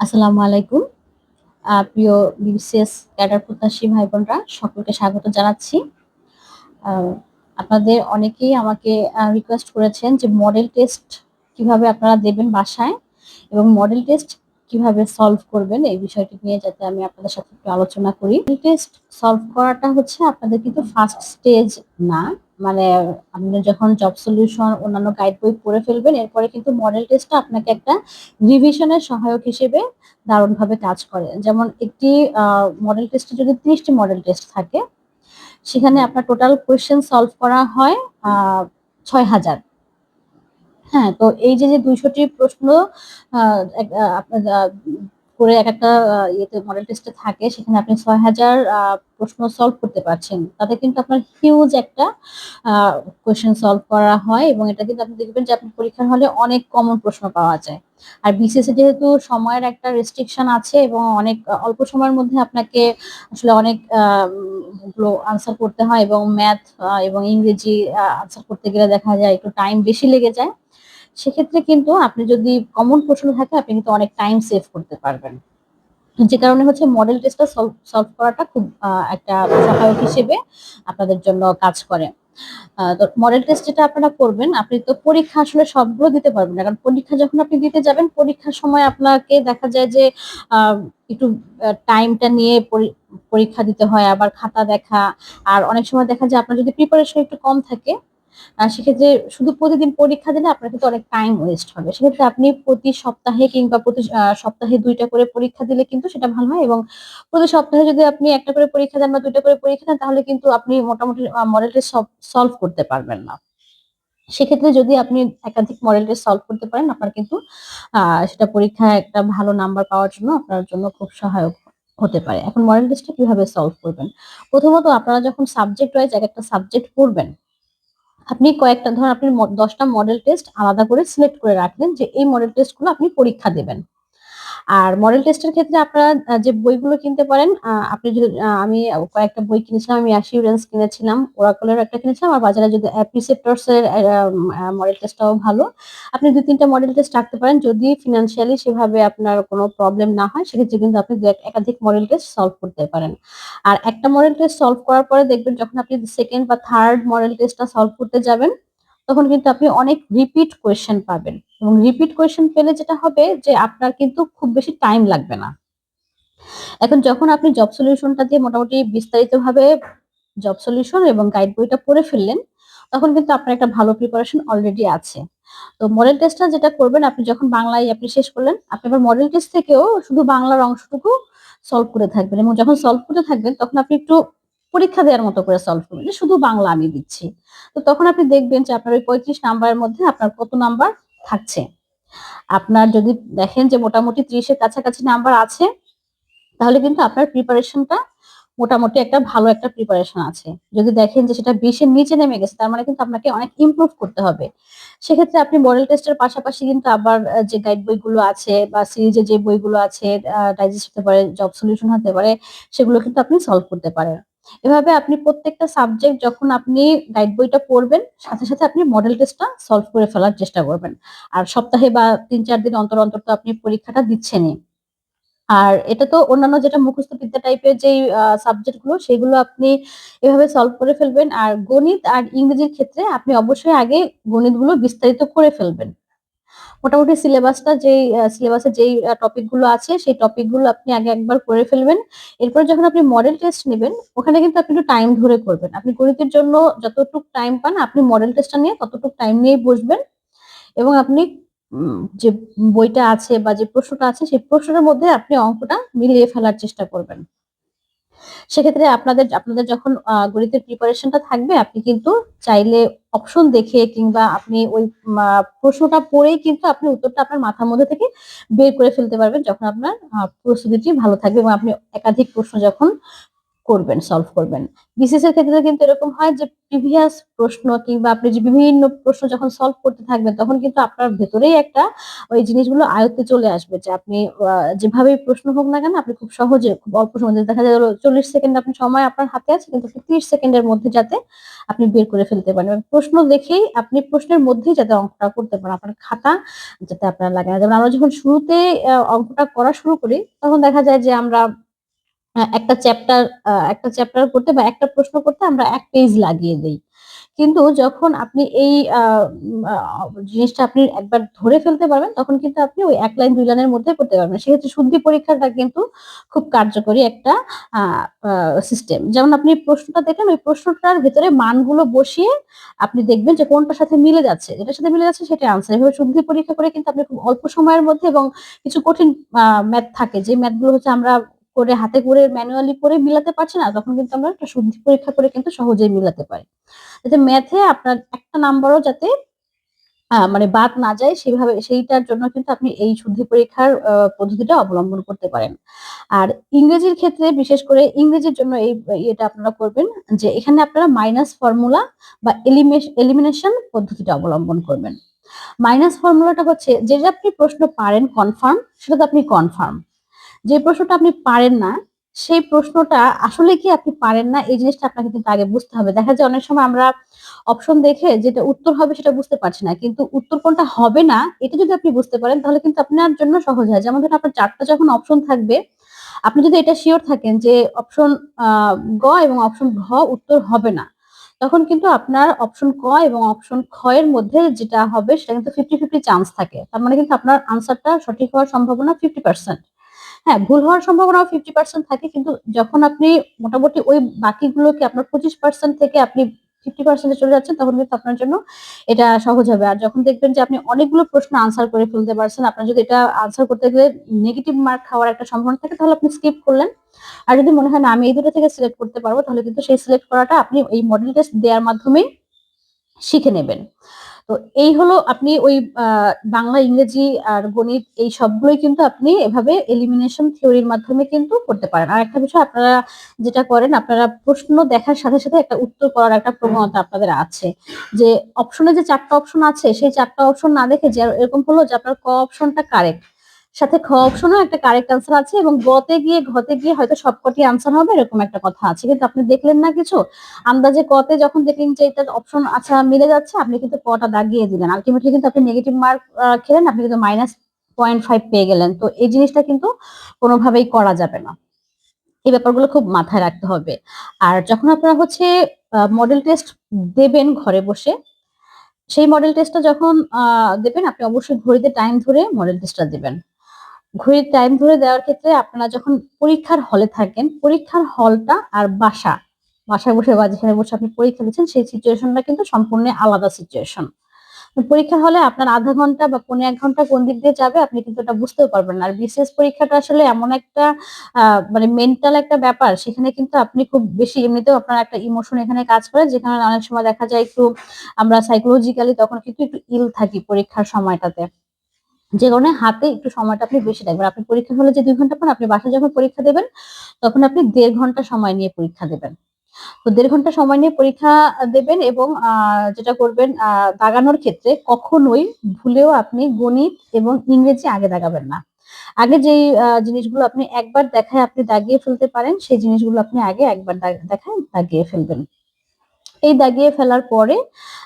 আসসালামু আলাইকুম। প্রিয় বিসিএস ক্যাডার প্রত্যাশী ভাই বোনরা সকলকে স্বাগত জানাচ্ছি। আপনাদের অনেকেই আমাকে রিকোয়েস্ট করেছেন যে মডেল টেস্ট কীভাবে আপনারা দেবেন বাসায় এবং মডেল টেস্ট কীভাবে সলভ করবেন এই বিষয়টি নিয়ে যাতে আমি আপনাদের সাথে একটু আলোচনা করি। টেস্ট সলভ করাটা হচ্ছে আপনাদের কিন্তু ফার্স্ট স্টেজ না। মানে আপনি যখন জব সলিউশন অন্যান্য গাইড বই পড়ে ফেলবেন, এরপরে কিন্তু মডেল টেস্টটা আপনাকে একটা রিভিশনের সহায়ক হিসেবে দারুণভাবে কাজ করে। যেমন একটি মডেল টেস্টে যদি ত্রিশটি মডেল টেস্ট থাকে, সেখানে আপনার টোটাল কোয়েশ্চেন সলভ করা হয় ছয় হাজার। হ্যাঁ তো এই যে যে দুইশোটি প্রশ্ন আপনার করে এক একটা ইয়েতে মডেল টেস্টে থাকে, সেখানে আপনি ছয় হাজার প্রশ্ন সলভ করতে পারছেন। তাতে কিন্তু আপনার হিউজ একটা কোয়েশ্চেন সলভ করা হয় এবং এটা কিন্তু আপনি দেখবেন যে আপনার পরীক্ষার হলে অনেক কমন প্রশ্ন পাওয়া যায়। আর বিসিএসে যেহেতু সময়ের একটা রেস্ট্রিকশন আছে এবং অনেক অল্প সময়ের মধ্যে আপনাকে আসলে অনেক আনসার করতে হয় এবং ম্যাথ এবং ইংরেজি আনসার করতে গেলে দেখা যায় একটু টাইম বেশি লেগে যায়। সেক্ষেত্রে কিন্তু আপনি যদি কমন প্রশ্ন থাকে, আপনি কিন্তু অনেক টাইম সেভ করতে পারবেন। যে কারণে হচ্ছে মডেল টেস্টটা সলভ করাটা খুব একটা সহায়ক হিসেবে আপনাদের জন্য কাজ করে। তো মডেল টেস্ট যেটা আপনারা করবেন, আপনি তো পরীক্ষা আসলে সবগুলো দিতে পারবেন না। কারণ পরীক্ষা যখন আপনি দিতে যাবেন, পরীক্ষার সময় আপনাকে দেখা যায় যে একটু টাইমটা নিয়ে পরি- পরীক্ষা দিতে হয়, আবার খাতা দেখা। আর অনেক সময় দেখা যায় আপনার যদি প্রিপারেশন একটু কম থাকে সেক্ষেত্রে শুধু প্রতিদিন পরীক্ষা দিলে আপনার কিন্তু অনেক টাইম ওয়েস্ট হবে। সেক্ষেত্রে আপনি প্রতি সপ্তাহে কিংবা প্রতি সপ্তাহে দুইটা করে পরীক্ষা দিলে কিন্তু সেটা ভালো হয় এবং প্রতি সপ্তাহে যদি আপনি একটা করে পরীক্ষা দেন বা দুইটা করে পরীক্ষা দেন, তাহলে কিন্তু আপনি মোটামুটি মডেল টেস্ট সলভ করতে পারবেন না। সেক্ষেত্রে যদি আপনি একাধিক মডেল সলভ করতে পারেন, আপনার কিন্তু সেটা পরীক্ষায় একটা ভালো নাম্বার পাওয়ার জন্য আপনার জন্য খুব সহায়ক হতে পারে। এখন মডেল টেস্টটা কীভাবে সলভ করবেন? প্রথমত আপনারা যখন সাবজেক্ট ওয়াইজ এক একটা সাবজেক্ট পড়বেন আপনি কয়েকটা, ধরুন আপনি দশটা মডেল টেস্ট আলাদা করে সিলেক্ট করে রাখলেন যে এই মডেল টেস্টগুলো আপনি পরীক্ষা দেবেন। আর মডেল টেস্টের ক্ষেত্রে আপনারা যে বইগুলো কিনতে পারেন আপনি যদি আমি কয়েকটা বই কিনেছিলাম, আমি অ্যাসিউরেন্স কিনেছিলাম ওরাকলের একটা কিনেছিলাম, আর বাজারে যদি প্রিসেপ্টরস এর মডেল টেস্টটাও ভালো। আপনি দুই তিনটা মডেল টেস্ট রাখতে পারেন, যদি ফিনান্সিয়ালি সেভাবে আপনার কোনো প্রবলেম না হয়, সেক্ষেত্রে কিন্তু আপনি দু একাধিক মডেল টেস্ট সলভ করতে পারেন। আর একটা মডেল টেস্ট সলভ করার পরে দেখবেন যখন আপনি সেকেন্ড বা থার্ড মডেল টেস্টটা সলভ করতে যাবেন তখন কিন্তু আপনি অনেক রিপিট কোয়েশ্চেন পাবেন। এবং রিপিট কোয়েশ্চেন পেলে যেটা হবে যে আপনার কিন্তু খুব বেশি টাইম লাগবে না। এখন যখন আপনি জব সলিউশনটা দিয়ে মোটামুটি বিস্তারিতভাবে জব সলিউশন এবং গাইড বইটা পড়ে ফেললেন, তখন কিন্তু আপনার একটা ভালো প্রিপারেশন অলরেডি আছে। তো মডেল টেস্টটা যেটা করবেন, আপনি যখন বাংলায় আপনি শেষ করলেন, আপনি আবার মডেল টেস্ট থেকেও শুধু বাংলার অংশটুকু সলভ করে থাকবেন। এবং যখন সলভ করতে থাকবেন, তখন আপনি একটু পরীক্ষা দেওয়ার মতো করে সলভ করবেন। শুধু বাংলা আমি দিচ্ছি। তো তখন আপনি দেখবেন যে আপনার ওই পঁয়ত্রিশ নাম্বারের মধ্যে আপনার কত নাম্বার থাকছে। আপনার যদি দেখেন যে মোটামুটি ত্রিশের কাছাকাছি নাম্বার আছে, তাহলে কিন্তু আপনার প্রিপারেশনটা মোটামুটি একটা ভালো একটা প্রিপারেশন আছে। যদি দেখেন যে সেটা বিশের নিচে নেমে গেছে, তার মানে কিন্তু আপনাকে অনেক ইমপ্রুভ করতে হবে। সেক্ষেত্রে আপনি মডেল টেস্টের পাশাপাশি কিন্তু আবার যে গাইড বইগুলো আছে বা সিরিজে যে বইগুলো আছে ডাইজেস্ট হতে পারে জব সলিউশন হতে পারে, সেগুলো কিন্তু আপনি সলভ করতে পারেন। এভাবে আপনি প্রত্যেকটা সাবজেক্ট যখন আপনি গাইড বইটা পড়বেন, সাথে সাথে আপনি মডেল টেস্টটা সলভ করে ফেলার চেষ্টা করবেন। আর সপ্তাহে বা তিন চার দিন অন্তর অন্তর তো আপনি পরীক্ষাটা দিচ্ছেনই। আর এটা তো অন্যান্য যেটা মুখস্থ বিদ্যা টাইপের যে সাবজেক্টগুলো, সেগুলো আপনি এভাবে সলভ করে ফেলবেন। আর গণিত আর ইংরেজির ক্ষেত্রে আপনি অবশ্যই আগে গণিতগুলো বিস্তারিত করে ফেলবেন। মোটামুটি সিলেবাসটা যেই সিলেবাসে যেই টপিকগুলো আছে, সেই টপিকগুলো আপনি আগে একবার করে ফেলবেন। এরপর যখন আপনি মডেল টেস্ট নেবেন, ওখানে কিন্তু আপনি একটু টাইম ধরে করবেন। আপনি গণিতের জন্য যতটুকু টাইম পান, আপনি মডেল টেস্টটা নিয়ে ততটুকু টাইম নিয়ে বসবেন। এবং আপনি যে বইটা আছে বা যে প্রশ্নটা আছে, সেই প্রশ্নের মধ্যে আপনি অঙ্কটা মিলিয়ে ফেলার চেষ্টা করবেন। সেক্ষেত্রে আপনাদের আপনাদের যখন গণিতের প্রিপারেশনটা থাকবে, আপনি কিন্তু চাইলে অপশন দেখে কিংবা আপনি ওই প্রশ্নটা পড়েই কিন্তু আপনি উত্তরটা আপনার মাথার মধ্যে থেকে বের করে ফেলতে পারবেন যখন আপনার প্রস্তুতিটি ভালো থাকবে এবং আপনি একাধিক প্রশ্ন যখন করবেন সলভ করবেন। বিসিএস এর ক্ষেত্রে কিন্তু এরকম হয় যে প্রিভিয়াস প্রশ্ন কিংবা আপনি যে বিভিন্ন প্রশ্ন যখন সলভ করতে থাকবেন তখন কিন্তু আপনার ভেতরেই একটা ওই জিনিসগুলো আয়ত্তে চলে আসবে যে আপনি আহ, যেভাবেই প্রশ্ন হোক না কেন আপনি খুব সহজে খুব অল্প সময় দেখা যায় চল্লিশ সেকেন্ড আপনি সময় আপনার হাতে আছে কিন্তু তিরিশ সেকেন্ডের মধ্যে যাতে আপনি বের করে ফেলতে পারেন। প্রশ্ন দেখেই আপনি প্রশ্নের মধ্যেই যাতে অঙ্কটা করতে পারেন আপনার খাতা যাতে আপনার লাগে না। যেমন আমরা যখন শুরুতে অঙ্কটা করা শুরু করি তখন দেখা যায় যে আমরা একটা চ্যাপ্টার একটা চ্যাপ্টার করতে বা একটা প্রশ্ন করতে আমরা ১ পেজ লাগিয়ে দেই। কিন্তু যখন আপনি এই জিনিসটা আপনি একবার ধরে ফেলতে পারবেন, তখন কিন্তু আপনি ওই এক লাইন দুই লাইনের মধ্যে করতে পারবেন। সেক্ষেত্রে শুদ্ধি পরীক্ষাটা কিন্তু খুব কার্যকরী একটা সিস্টেম। যেমন আপনি প্রশ্নটা দেখলেন, ওই প্রশ্নটার ভেতরে মানগুলো বসিয়ে আপনি দেখবেন যে কোনটার সাথে মিলে যাচ্ছে। যেটার সাথে মিলে যাচ্ছে সেটা আনসার। এভাবে শুদ্ধি পরীক্ষা করে কিন্তু আপনি খুব অল্প সময়ের মধ্যে এবং কিছু কঠিন ম্যাথ থাকে যে ম্যাথগুলো হচ্ছে আমরা করে হাতে করে ম্যানুয়ালি করে মিলাতে পারছি না, তখন কিন্তু আমরা একটা শুদ্ধি পরীক্ষা করে কিন্তু সহজেই মিলাতে পারি। যাতে ম্যাথে আপনার একটা নাম্বারও যাতে মানে বাদ না যায় সেভাবে সেইটার জন্য কিন্তু আপনি এই শুদ্ধি পরীক্ষার পদ্ধতিটা অবলম্বন করতে পারেন। আর ইংরেজির ক্ষেত্রে বিশেষ করে ইংরেজির জন্য এই ইয়েটা আপনারা করবেন যে এখানে আপনারা মাইনাস ফর্মুলা বা এলিমিনেশন পদ্ধতিটা অবলম্বন করবেন। মাইনাস ফর্মুলাটা হচ্ছে যেটা আপনি প্রশ্ন পারেন কনফার্ম সেটা তো আপনি কনফার্ম। যে প্রশ্নটা আপনি পারেন না, সেই প্রশ্নটা আসলে কি আপনি পারেন না এই জিনিসটা আপনাকে কিন্তু আগে বুঝতে হবে। দেখা যায় অনেক সময় আমরা অপশন দেখে যেটা উত্তর হবে সেটা বুঝতে পারছি না। কিন্তু উত্তর কোনটা হবে না এটা যদি আপনি বুঝতে পারেন তাহলে কিন্তু আপনার জন্য সহজ হয়। যেমন ধরুন আপনার চারটা যখন অপশন থাকবে, আপনি যদি এটা শিওর থাকেন যে অপশন গ এবং অপশন ঘ উত্তর হবে না। তখন কিন্তু আপনার অপশন ক এবং অপশন খ এর মধ্যে যেটা হবে সেটা কিন্তু 50-50 চান্স থাকে। তার মানে কিন্তু আপনার আনসারটা সঠিক হওয়ার সম্ভাবনা 50% হ্যাঁ, ভুল হওয়ার সম্ভাবনাও 50% থাকে। কিন্তু যখন আপনি মোটামুটি ওই বাকিগুলোকে আপনার 25% থেকে আপনি 50% এ চলে যাচ্ছেন, তখন কিন্তু আপনার জন্য এটা সহজ হবে। আর যখন দেখবেন যে আপনি অনেকগুলো প্রশ্ন আনসার করে ফেলতে পারছেন, আপনার যদি এটা আনসার করতে গেলে নেগেটিভ মার্ক খাওয়ার একটা সম্ভাবনা থাকে, তাহলে আপনি স্কিপ করলেন। আর যদি মনে হয় না আমি এই দুটো থেকে সিলেক্ট করতে পারব, তাহলে কিন্তু সেই সিলেক্ট করাটা আপনি এই মডেল টেস্ট দেওয়ার মাধ্যমেই শিখে নেবেন। তো এই হলো আপনি ওই বাংলা, ইংরেজি আর গণিত এই সবগুলোই কিন্তু আপনি এভাবে এলিমিনেশন থিওরির মাধ্যমে কিন্তু করতে পারেন। আর একটা বিষয় আপনারা যেটা করেন আপনারা প্রশ্ন দেখার সাথে, সাথে একটা উত্তর করার একটা প্রবণতা আপনাদের আছে। যে অপশনে যে চারটা অপশন আছে সেই চারটা অপশন না দেখে যে এরকম হলো যে আপনার ক অপশনটা কারেক্ট। সাথে খ অপশনেও একটা কারেক্ট আনসার আছে এবং গ-তে গিয়ে ঘ-তে গিয়ে হয়তো সবকটি আনসার হবে এরকম একটা কথা আছে। কিন্তু আপনি দেখলেন না কিছু। আন্দাজে ক-তে যখন দেখলেন যে এটার অপশন আচ্ছা মিলে যাচ্ছে আপনি কিন্তু ক-টা দাগিয়ে দিলেন। আল্টিমেটলি কিন্তু আপনি নেগেটিভ মার্ক খেলেন, আপনি কিন্তু -0.5 পেয়ে গেলেন। তো এই জিনিসটা কিন্তু কোনোভাবেই করা যাবে না। এই ব্যাপারগুলো খুব মাথায় রাখতে হবে। আর যখন আপনারা হচ্ছে মডেল টেস্ট দেবেন ঘরে বসে, সেই মডেল টেস্টটা যখন দেবেন আপনি অবশ্যই ঘড়িতে টাইম ধরে মডেল টেস্টটা দিবেন। ঘড়ির টাইম ধরে দেওয়ার ক্ষেত্রে আপনারা যখন পরীক্ষার হলে থাকেন, পরীক্ষার হলটা আর বাসা, বাসায় বসে বা যেখানে বসে আপনি পরীক্ষা দিচ্ছেন সেই সিচুয়েশনটা কিন্তু সম্পূর্ণ আলাদা সিচুয়েশন। পরীক্ষার হলে আপনার আধা ঘণ্টা বা পৌনে ১ ঘণ্টা কোন দিক দিয়ে যাবে আপনি কিন্তু এটা বুঝতেও পারবেন না। আর বিসিএস পরীক্ষাটা আসলে এমন একটা মানে মেন্টাল একটা ব্যাপার সেখানে কিন্তু আপনি খুব বেশি এমনিতেও আপনার একটা ইমোশন এখানে কাজ করে যেখানে অনেক সময় দেখা যায় একটু আমরা সাইকোলজিক্যালি তখন কিন্তু একটু ইল থাকি পরীক্ষার সময়টাতে। যে কারণে হাতে একটু সময়টা আপনি বেশি রাখবেন। আপনি পরীক্ষা হলে যে দুই ঘণ্টা পান আপনি বাসায় যখন পরীক্ষা দেবেন তখন আপনি দেড় ঘণ্টা সময় নিয়ে পরীক্ষা দেবেন। তো ১.৫ ঘণ্টা সময় নিয়ে পরীক্ষা দেবেন এবং যেটা করবেন দাগানোর ক্ষেত্রে কখনোই ভুলেও আপনি গণিত এবং ইংরেজি আগে দাগাবেন না। আগে আ জিনিসগুলো আপনি একবার দেখায় আপনি দাগিয়ে ফেলতে পারেন, সেই জিনিসগুলো আপনি আগে একবার দেখায় দাগিয়ে ফেলবেন। এই দাগিয়ে ফেলার পরে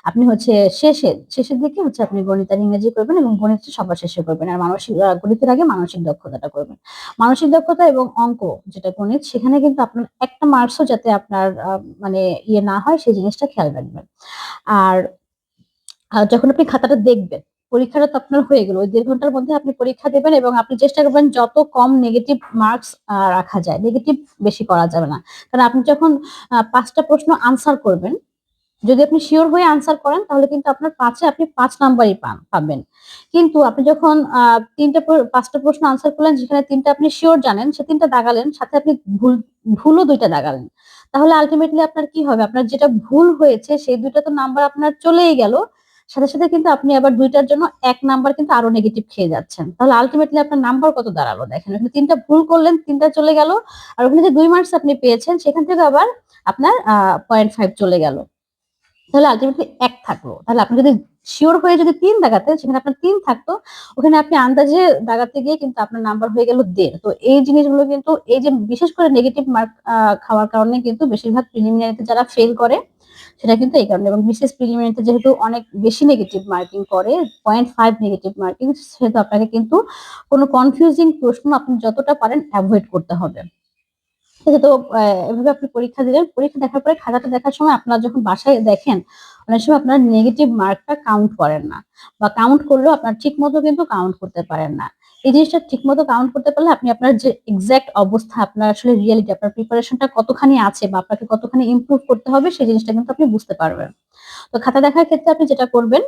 আপনি হচ্ছে শেষে শেষের দিকে হচ্ছে আপনি গণিত আর ইংরেজি করবেন এবং গণিতটা সবার শেষে করবেন। আর মানসিক গণিতের আগে মানসিক দক্ষতাটা করবেন। মানসিক দক্ষতা এবং অঙ্ক যেটা গণিত সেখানে কিন্তু আপনার একটা মার্কসও যাতে আপনার মানে ইয়ে না হয় সেই জিনিসটা খেয়াল রাখবেন। আর যখন আপনি খাতাটা দেখবেন, পরীক্ষাটা তো আপনার হয়ে গেল। ওই ১.৫ ঘণ্টার মধ্যে আপনি পরীক্ষা দেবেন এবং আপনি চেষ্টা করবেন যত কম নেগেটিভ মার্কস রাখা যায়। নেগেটিভ বেশি করা যাবে না। কারণ আপনি যখন ৫ প্রশ্ন আনসার করবেন, যদি আপনি শিওর হয়ে আনসার করেন তাহলে কিন্তু আপনার ৫ এ আপনি পাঁচ নাম্বারই পান পাবেন। কিন্তু আপনি যখন আ ৩ টা প্র ৫ টা প্রশ্ন আনসার করলেন যেখানে ৩ টা আপনি শিওর জানেন সে ৩ টা দাগালেন, সাথে আপনি ভুল ভুলও ২ টা দাগালেন। তাহলে আলটিমেটলি আপনার কি হবে? আপনার যেটা ভুল হয়েছে সেই দুইটা তো নাম্বার আপনার চলেই গেল। সাথে সাথে কিন্তু আপনি আবার দুইটার জন্য এক নাম্বার কিন্তু আরও নেগেটিভ খেয়ে যাচ্ছেন। তাহলে আলটিমেটলি আপনার নাম্বার কত দাঁড়াল দেখেন ওখানে তিনটা ভুল করলেন, তিনটা চলে গেল, আর ওখানে যে দুই মার্কস আপনি পেয়েছেন, সেখান থেকে আবার আপনার পয়েন্ট ফাইভ চলে গেল। তাহলে আলটিমেটলি এক থাকল। তাহলে আপনি যদি শিওর হয়ে যদি তিন দাগাতেন, সেখানে আপনার তিন থাকতো, ওখানে আপনি আন্দাজে দাগাতে গিয়ে কিন্তু আপনার নাম্বার হয়ে গেল দেড়। তো এই জিনিসগুলো কিন্তু এই যে বিশেষ করে নেগেটিভ মার্ক খাওয়ার কারণে কিন্তু বেশিরভাগ প্রিলিমিনারিতে যারা ফেল করে সেটা কিন্তু এই কারণে। এবং বিশেষ প্রিলিমিনারিতে যেহেতু অনেক বেশি নেগেটিভ মার্কিং করে পয়েন্ট ফাইভ নেগেটিভ মার্কিং সেহেতু আপনাকে কিন্তু কোনো কনফিউজিং প্রশ্ন আপনি যতটা পারেন অ্যাভয়েড করতে হবে। তো এভাবে আপনি পরীক্ষা দিলেন পরীক্ষা দেখার পরে খাতাটা দেখার সময় আপনার যখন বাসায় দেখেন, অনেক সময় আপনার নেগেটিভ মার্কটা কাউন্ট করেন না বা কাউন্ট করলেও আপনার ঠিক মতো কিন্তু কাউন্ট করতে পারেন না। এই জিনিসটা ঠিক মতো কাউন্ট করতে পারলে আপনি আপনার যে এক্সাক্ট অবস্থা, আপনার আসলে রিয়েলিটি আপনার প্রিপারেশনটা কতখানি আছে বা আপনাকে কতখানি ইমপ্রুভ করতে হবে, সেই জিনিসটা কিন্তু আপনি বুঝতে পারবেন। তো খাতা দেখার ক্ষেত্রে আপনি যেটা করবেন,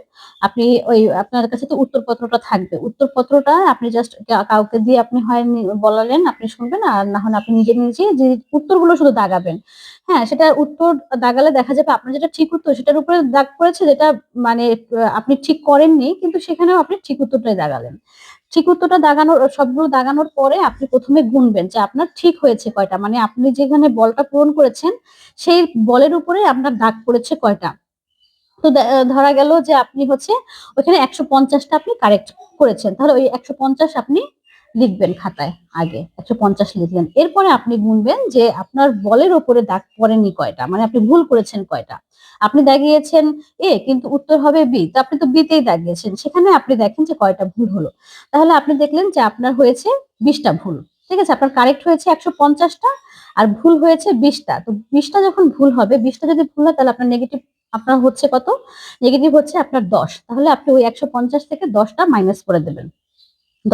আপনি ওই আপনার কাছে তো উত্তরপত্রটা থাকবে। উত্তরপত্রটা আপনি জাস্ট কাউকে দিয়ে আপনি হয় বলালেন, আপনি শুনবেন আর না হলে আপনি নিজে নিজে যে উত্তরগুলো শুধু দাগাবেন। হ্যাঁ সেটা উত্তর দাগালে দেখা যাবে আপনার যেটা ঠিক উত্তর, সেটার উপরে দাগ পড়েছে যেটা মানে আপনি ঠিক করেননি, কিন্তু সেখানেও আপনি ঠিক উত্তরটাই দাগালেন। ঠিক উত্তরটা দাগানোর, সবগুলো দাগানোর পরে আপনি প্রথমে গুনবেন যে আপনার ঠিক হয়েছে কয়টা। মানে আপনি যেখানে বলটা পূরণ করেছেন, সেই বলের উপরে আপনার দাগ পড়েছে কয়টা। তো ধরা গেল যে আপনি হচ্ছে ওইখানে একশো পঞ্চাশটা আপনি কারেক্ট করেছেন। তাহলে ওই একশো পঞ্চাশ আপনি লিখবেন খাতায় আগে, একশো পঞ্চাশ লিখলেন। এরপরে আপনি গুনবেন যে আপনার বলের ওপরে দাগ পড়েনি কয়টা মানে আপনি ভুল করেছেন কয়টা। আপনি দাগিয়েছেন এ, কিন্তু উত্তর হবে বি, তো আপনি তো বিতেই দাগিয়েছেন, সেখানে আপনি দেখেন যে কয়টা ভুল হলো। তাহলে আপনি দেখলেন যে আপনার হয়েছে বিশটা ভুল, ঠিক আছে? আপনার কারেক্ট হয়েছে একশো পঞ্চাশটা আর ভুল হয়েছে বিশটা। তো বিশটা যখন ভুল হবে, বিশটা যদি ভুল হয়, তাহলে আপনার নেগেটিভ আপনার হচ্ছে কত? নেগেটিভ হচ্ছে আপনার দশ। তাহলে আপনি ওই একশো পঞ্চাশ থেকে দশটা মাইনাস করে দেবেন।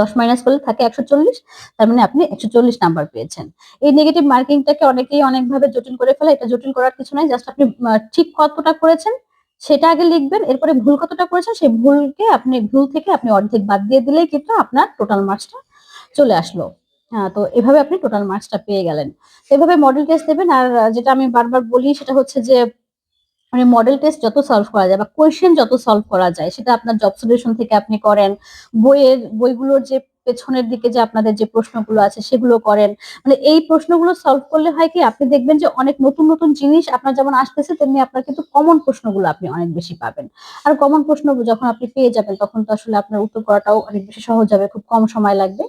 দশ মাইনাস করলে থাকে একশো চল্লিশ, তার মানে আপনি একশো চল্লিশ নাম্বার পেয়েছেন। এই নেগেটিভ মার্কিংটাকে অনেকেই অনেকভাবে জটিল করে ফেলে, এটা জটিল করার কিছু নাই জাস্ট আপনি ঠিক কতটা করেছেন সেটা আগে লিখবেন, এরপরে ভুল কতটা করেছেন সেই ভুলকে আপনি, ভুল থেকে আপনি অর্ধেক বাদ দিয়ে দিলেই কিন্তু আপনার টোটাল মার্কসটা চলে আসলো। হ্যাঁ তো এভাবে আপনি টোটাল মার্কসটা পেয়ে গেলেন। এভাবে মডেল টেস্ট দেবেন, আর যেটা আমি বারবার বলি সেটা হচ্ছে যে মানে মডেল টেস্ট যত সলভ করা যায় বা কোয়েশ্চেন যত সলভ করা যায়, সেটা আপনার জব সলিউশন থেকে আপনি করেন, বইয়ের, বইগুলোর যে পেছনের দিকে যে আপনাদের যে প্রশ্নগুলো আছে সেগুলো করেন। মানে এই প্রশ্নগুলো সলভ করলে হয় কি, আপনি দেখবেন যে অনেক নতুন নতুন জিনিস আপনার যেমন আসতেছে, তেমনি আপনার কিন্তু কমন প্রশ্নগুলো আপনি অনেক বেশি পাবেন। আর কমন প্রশ্ন যখন আপনি পেয়ে যাবেন, তখন তো আসলে আপনার উত্তর করাটাও অনেক বেশি সহজ হবে, খুব কম সময় লাগবে।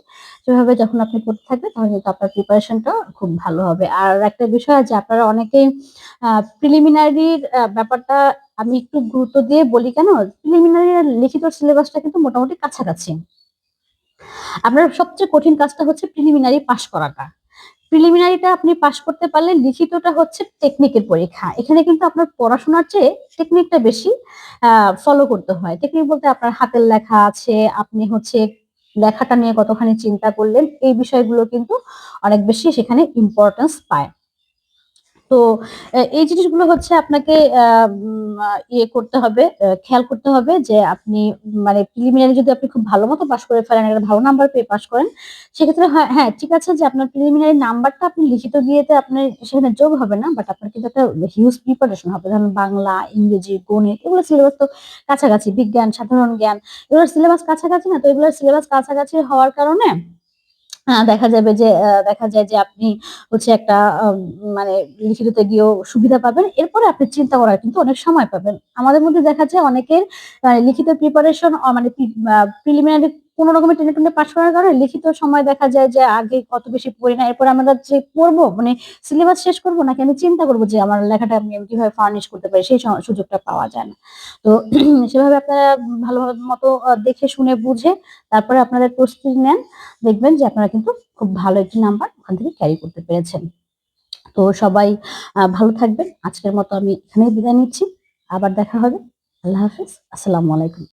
সেভাবে যখন আপনি করতে থাকবেন, তখন কিন্তু আপনার প্রিপারেশনটা খুব ভালো হবে। আর একটা বিষয় আছে, আপনারা অনেকেই প্রিলিমিনারির ব্যাপারটা আমি একটু গুরুত্ব দিয়ে বলি কেন? প্রিলিমিনারি লিখিত সিলেবাসটা কিন্তু মোটামুটি কাছাকাছি। আপনার সবচেয়ে কঠিন কাজটা হচ্ছে প্রিলিমিনারি পাশ করাটা। প্রিলিমিনারিটা আপনি পাশ করতে পারলে লিখিতটা হচ্ছে টেকনিকের পরীক্ষা। এখানে কিন্তু আপনার পড়াশোনার চেয়ে টেকনিকটা বেশি ফলো করতে হয়। টেকনিক বলতে আপনার হাতের লেখা আছে, আপনি হচ্ছে লেখাটা নিয়ে কতখানি চিন্তা করলেন, এই বিষয়গুলো কিন্তু অনেক বেশি সেখানে ইম্পর্টেন্স পায়। তো এই জিনিসগুলো হচ্ছে আপনাকে ইয়ে করতে হবে খেয়াল করতে হবে যে আপনি মানে প্রিলিমিনারি যদি আপনি খুব ভালো মতো পাশ করে ফেলেন, একটা ভালো নাম্বার পেয়ে পাশ করেন, সেক্ষেত্রে হ্যাঁ ঠিক আছে যে আপনার প্রিলিমিনারি নাম্বারটা আপনি লিখিত দিয়েতে আপনার সেখানে যোগ হবে না বাট আপনার কিন্তু একটা হিউজ প্রিপারেশন হবে। যেমন বাংলা, ইংরেজি, গণিত, এগুলো সিলেবাস তো কাছাকাছি, বিজ্ঞান, সাধারণ জ্ঞান, এগুলোর সিলেবাস কাছাকাছি না, তো এগুলোর সিলেবাস কাছাকাছি হওয়ার কারণে দেখা যাবে যে দেখা যায় যে আপনি হচ্ছে একটা মানে লিখিততে গিয়েও সুবিধা পাবেন। এরপরে আপনি চিন্তা করার কিন্তু অনেক সময় পাবেন। আমাদের মধ্যে দেখা যায় অনেকের আহ, লিখিত প্রিপারেশন মানে প্রিলিমিনারি কোনো রকমের টেনে টুনে পাশ করার কারণে লিখিত সময় দেখা যায় যে আগে কত বেশি পড়ি না, এরপর আমরা যে পড়ব মানে সিলেবাস শেষ করব নাকি আমি চিন্তা করব যে আমার লেখাটা আমি কীভাবে ফার্নিশ করতে পারি, সেই সুযোগটা পাওয়া যায় না। তো সেভাবে আপনারা ভালোভাবে মতো দেখে শুনে বুঝে তারপরে আপনাদের প্রস্তুতি নেন। দেখবেন যে আপনারা কিন্তু খুব ভালো একটি নাম্বার ওখান থেকে ক্যারি করতে পেরেছেন। তো সবাই ভালো থাকবেন। আজকের মতো আমি এখানেই বিদায় নিচ্ছি। আবার দেখা হবে। আল্লাহ হাফিজ। আসসালামু আলাইকুম।